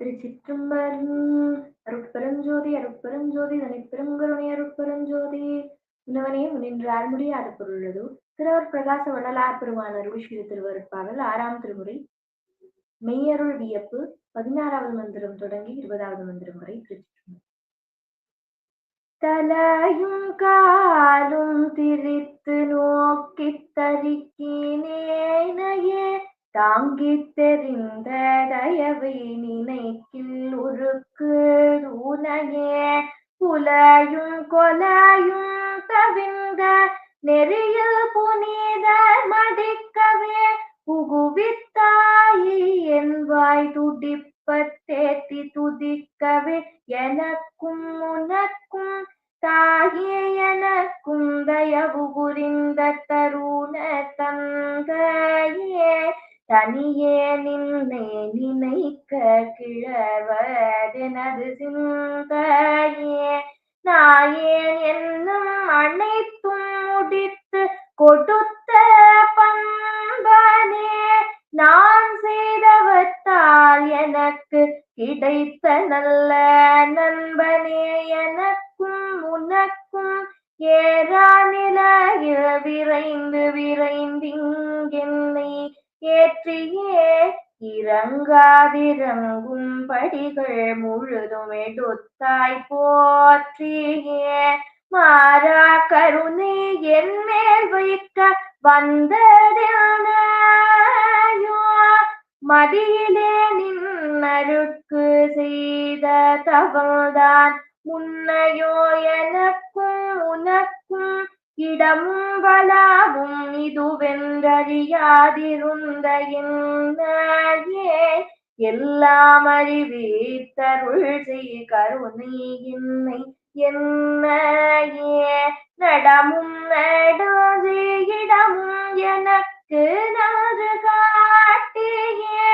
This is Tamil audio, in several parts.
திருச்சிற்றம்பலம். அருட்பெருஞ்சோதி அருட்பெருஞ்சோதி தனிப்பெருங்கருணை அருட்பெருஞ்சோதி. உணவனே முன்னின்று அருமுடியாத பொருளது திருவர் பிரகாச வள்ளலார் பெருமான அருள் திருவருட்பாடல் ஆறாம் திருமுறை. மெய்யருள் வியப்பு பதினாறாவது மந்திரம் தொடங்கி இருபதாவது மந்திரம் வரை திருச்சிற்றம்பலம். தலையும் காலும் திரித்து நோக்கி தரிக்கினேனையே தாங்கித் தெரிந்த தயவை நினைக்கில் உருக்கு ஊனையே புலையும் கொலையும் தவிந்த நெறியில் புனித மதிக்கவே புகுவித்தாயி. என்பாய் துடிப்பத்தேத்தி துதிக்கவே எனக்கும் உனக்கும் தாயே எனக்கும் தயவு புரிந்த தனியே நின்னை நினைக்க கிழவதெனது சிந்தையே நாயேன் என்னும் அனைத்தும் முடித்து கொடுத்த பண்பனே நான் செய்தவத்தால் எனக்கு கிடைத்த நல்ல நண்பனே எனக்கும் உனக்கும் ஏறா நிலையில் விரைந்து விரைந்திங்கென்னை ஏற்றியே இறங்காதிறங்கும் படிகள் முழுதும் எடுத்தாய் போற்றியே மாறா கருணை என் மேல் வைக்க வந்ததானோ மதியிலே நின்னருக்கு செய்த தவழ்தான் முன்னையோ எனக்கும் உனக்கும் இடமும் வலாவும் இதுவென்றறியாதிருந்த என்னையே எல்லாம் அறிவித்தருள் செய் கருணை என்னை என்னையே? நடமும் நடாது இடமும் எனக்கு நாறு காட்டியே.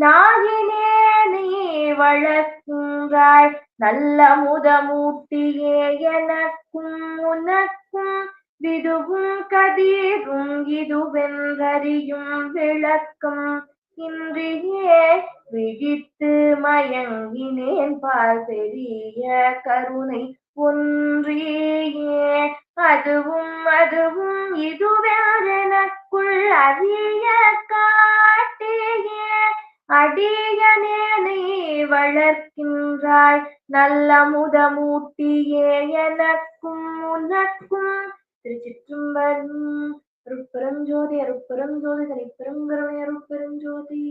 நாகினே நீ வளர்க்கின்றாய். நல்ல முதமூட்டியே எனக்கும் உனக்கும் விதுவும் கதிரும் இதுவென்றறியும் விளக்கம். இன்றியே விழித்து மயங்கினேன் பால் பெரிய கருணை ஒன்றியே. அதுவும் அதுவும் இதுவெனக்குள் அறிய காட்டியே. அடியனேனை வளர்க்கின்றாய் நல்ல முதமூட்டியே எனக்கும் உனக்கும் திருச்சிற்றம்பலம் அருட்பெருஞ்சோதி அருட்பெருஞ்சோதி தனிப்பெருங்கருணை அருட்பெருஞ்சோதி.